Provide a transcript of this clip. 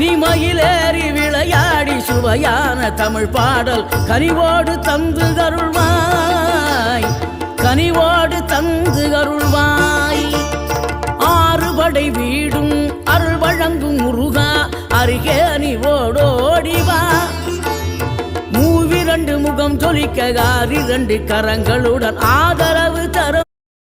நீ மயிலேறி விளையாடி சுவையான தமிழ் பாடல் கனிவோடு தந்து கருள்வாய் கனிவோடு தந்து அருள்வாய். ஆறுபடை வீடும் அருள் வழங்கும் முருகா அருகே நீ ஓடோடிவா மூவிரண்டு முகம் ஜொலிக்க இரண்டு கரங்களுடன் ஆதரவு தரும்.